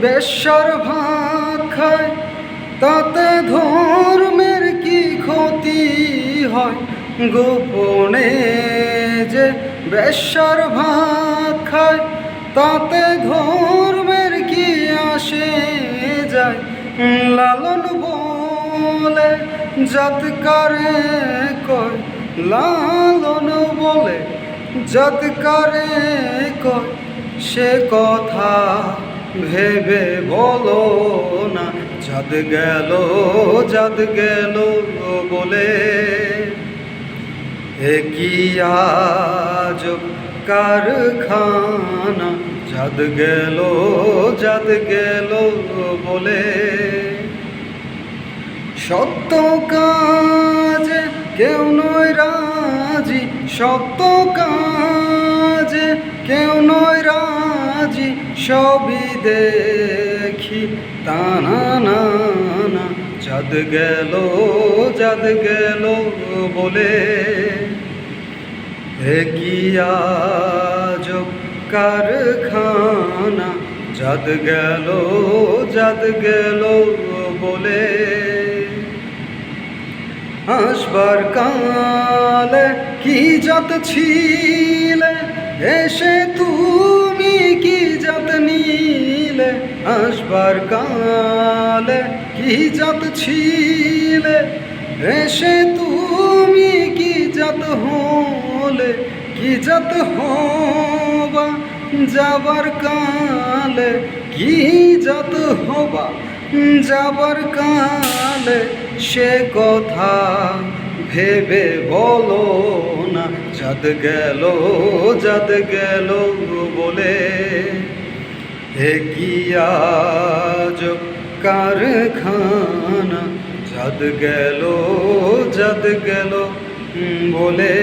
বেশ্যার ভাত খায় তাতে ধর্মের কি ক্ষতি হয়? গোপনে যে বেশ্যার ভাত খায় তাতে ধর্মের কি আসে যায়? লালন বলে জাতকারে কয়? লালন বলে জাতকারে কয়? সে কথা ভেবে বলো না যাদ গেল যাদ গেল বলে। কি আজ কারখানা? যাদ গেল যাদ গেল বলে। সত্য কাজে কেউ নয় রাজি, সত্য কাজে সবই দেখি। তানা না চাঁদ গেল চাঁদ গেল বলে। আজ কারখানা? চাঁদ গেল চাঁদ গেল বলে। আসবার কালে কি যত ছিলে, এসে তুমি আসবার কালে কি যত ছিলে? এসে তুমি কি যত হলে? কি যত হবা যাবার কালে? কি যত হবা যাবার কালে? সে কথা ভেবে বলো না, যাদ গেল যাদ গেল বলে। হে কি আজ কারখানা যাদ গেল যাদ গেল বলে